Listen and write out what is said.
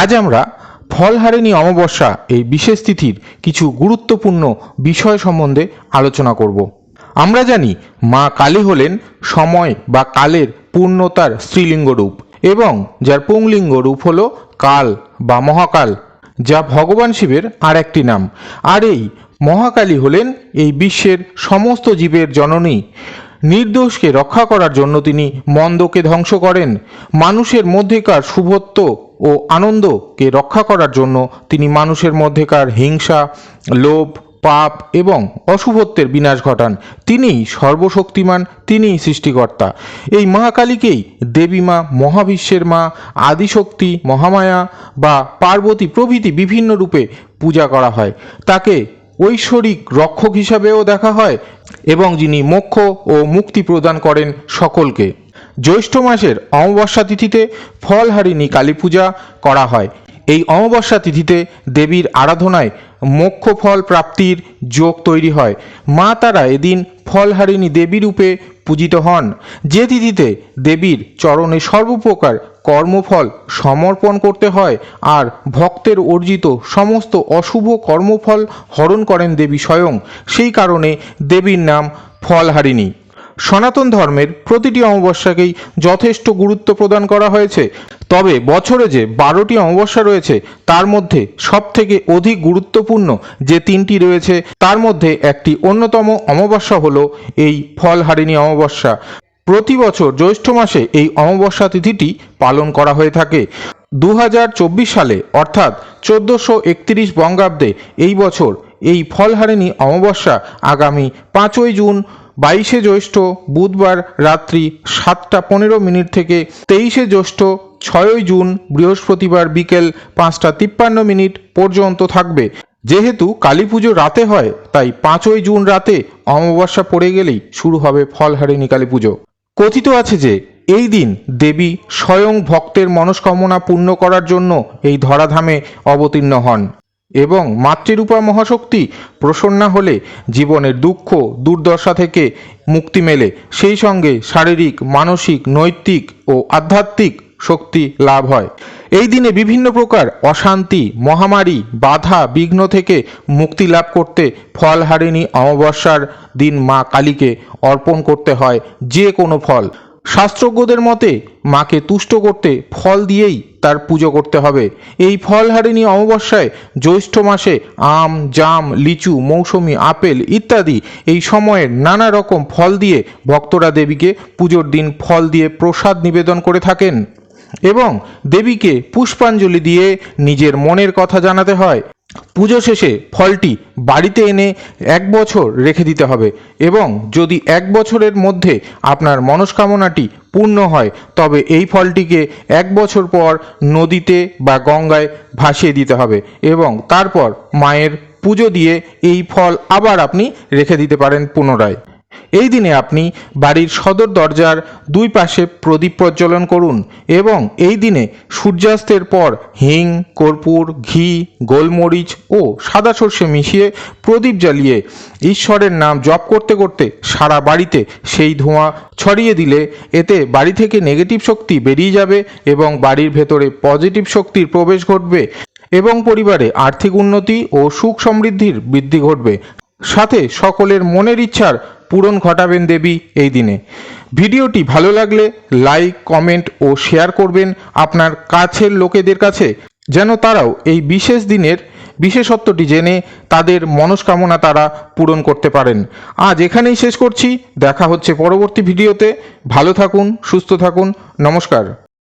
আজ আমরা ফলহারিণী অমাবস্যা এই বিশেষ তিথির কিছু গুরুত্বপূর্ণ বিষয় সম্বন্ধে আলোচনা করব। আমরা জানি মা কালী হলেন সময় বা কালের পূর্ণতার স্ত্রীলিঙ্গ রূপ এবং যার পুংলিঙ্গ রূপ হল কাল বা মহাকাল, যা ভগবান শিবের আর একটি নাম। আর এই মহাকালী হলেন এই বিশ্বের সমস্ত জীবের জননী। নির্দোষকে রক্ষা করার জন্য তিনি মন্দকে ধ্বংস করেন। মানুষের মধ্যেকার শুভত্ব ও আনন্দকে রক্ষা করার জন্য তিনি মানুষের মধ্যেকার হিংসা, লোভ, পাপ এবং অশুভত্বের বিনাশ ঘটান। তিনিই সর্বশক্তিমান, তিনিই সৃষ্টিকর্তা। এই মহাকালীকেই দেবী মা মহাবিশ্বের মা, আদিশক্তি, মহামায়া বা পার্বতী প্রভৃতি বিভিন্ন রূপে পূজা করা হয়। তাকে ঐশ্বরিক রক্ষক হিসাবেও দেখা হয় এবং যিনি মোক্ষ ও মুক্তি প্রদান করেন সকলকে। জ্যৈষ্ঠ মাসের অমাবস্যা তিথিতে ফলহারিণী কালী পূজা করা হয়। এই অমাবস্যা তিথিতে দেবীর আরাধনায় মোক্ষ ফল প্রাপ্তির যোগ তৈরি হয়। মা তারা এদিন ফলহারিণী দেবী রূপে পূজিত হন। যে তিথিতে দেবীর চরণে সর্বপ্রকার কর্মফল সমর্পণ করতে হয় আর ভক্তের অর্জিত সমস্ত অশুভ কর্মফল হরণ করেন দেবী স্বয়ং। সেই কারণে দেবীর নাম ফলহারিণী। সনাতন ধর্মের প্রতিটি অমাবস্যাকেই যথেষ্ট গুরুত্ব প্রদান করা হয়েছে। তবে বছরে যে বারোটি অমাবস্যা রয়েছে, তার মধ্যে সবথেকে অধিক গুরুত্বপূর্ণ যে তিনটি রয়েছে, তার মধ্যে একটি অন্যতম অমাবস্যা হলো এই ফলহারিণী অমাবস্যা। প্রতি বছর জ্যৈষ্ঠ মাসে এই অমাবস্যা তিথিটি পালন করা হয়ে থাকে। দু হাজার চব্বিশ সালে, অর্থাৎ চোদ্দোশো একত্রিশ বঙ্গাব্দে এই বছর এই ফলহারিণী অমাবস্যা আগামী পাঁচই জুন বাইশে জ্যৈষ্ঠ বুধবার রাত্রি সাতটা পনেরো মিনিট থেকে তেইশে জ্যৈষ্ঠ ছয়ই জুন বৃহস্পতিবার বিকেল পাঁচটা তিপ্পান্ন মিনিট পর্যন্ত থাকবে। যেহেতু কালী পুজো রাতে হয়, তাই পাঁচই জুন রাতে অমাবস্যা পড়ে গেলেই শুরু হবে ফলহারিণী কালী পুজো। কথিত আছে যে, এই দিন দেবী স্বয়ং ভক্তের মনস্কামনা পূর্ণ করার জন্য এই ধরাধামে অবতীর্ণ হন। এবং মাতৃরূপা মহাশক্তি প্রসন্না হলে জীবনের দুঃখ, দুর্দশা থেকে মুক্তি মেলে। সেই সঙ্গে শারীরিক, মানসিক, নৈতিক ও আধ্যাত্মিক শক্তি লাভ হয়। এই দিনে বিভিন্ন প্রকার অশান্তি, মহামারী, বাধা, বিঘ্ন থেকে মুক্তি লাভ করতে ফলহারিণী অমাবস্যার দিন মা কালীকে অর্পণ করতে হয় যে কোনো ফল। শাস্ত্রজ্ঞদের মতে, মাকে তুষ্ট করতে ফল দিয়েই তার পুজো করতে হবে। এই ফলহারিণী অমাবস্যায় জ্যৈষ্ঠ মাসে আম, জাম, লিচু, মৌসুমি, আপেল ইত্যাদি এই সময়ের নানা রকম ফল দিয়ে ভক্তরা দেবীকে পুজোর দিন ফল দিয়ে প্রসাদ নিবেদন করে থাকেন এবং দেবীকে পুষ্পাঞ্জলি দিয়ে নিজের মনের কথা জানাতে হয়। পুজো শেষে ফলটি বাড়িতে এনে এক বছর রেখে দিতে হবে এবং যদি এক বছরের মধ্যে আপনার মনস্কামনাটি পূর্ণ হয়, তবে এই ফলটিকে এক বছর পর নদীতে বা গঙ্গায় ভাসিয়ে দিতে হবে এবং তারপর মায়ের পুজো দিয়ে এই ফল আবার আপনি রেখে দিতে পারেন পুনরায়। এই দিনে আপনি বাড়ির সদর দরজার দুই পাশে প্রদীপ প্রজ্বলন করুন এবং এই দিনে সূর্যাস্তের পর হিং, কর্পূর, ঘি, গোলমরিচ ও সাদা সর্ষে মিশিয়ে প্রদীপ জ্বালিয়ে ঈশ্বরের নাম জপ করতে করতে সারা বাড়িতে সেই ধোঁয়া ছড়িয়ে দিলে এতে বাড়ি থেকে নেগেটিভ শক্তি বেরিয়ে যাবে এবং বাড়ির ভেতরে পজিটিভ শক্তির প্রবেশ ঘটবে এবং পরিবারে আর্থিক উন্নতি ও সুখ সমৃদ্ধির বৃদ্ধি ঘটবে। সাথে সকলের মনের ইচ্ছার পূরণ ঘটাবেন দেবী এই দিনে। ভিডিওটি ভালো লাগলে লাইক, কমেন্ট ও শেয়ার করবেন আপনার কাছের লোকেদের কাছে, যেন তারাও এই বিশেষ দিনের বিশেষত্বটি জেনে তাদের মনস্কামনা তারা পূরণ করতে পারেন। আজ এখানেই শেষ করছি। দেখা হচ্ছে পরবর্তী ভিডিওতে। ভালো থাকুন, সুস্থ থাকুন। নমস্কার।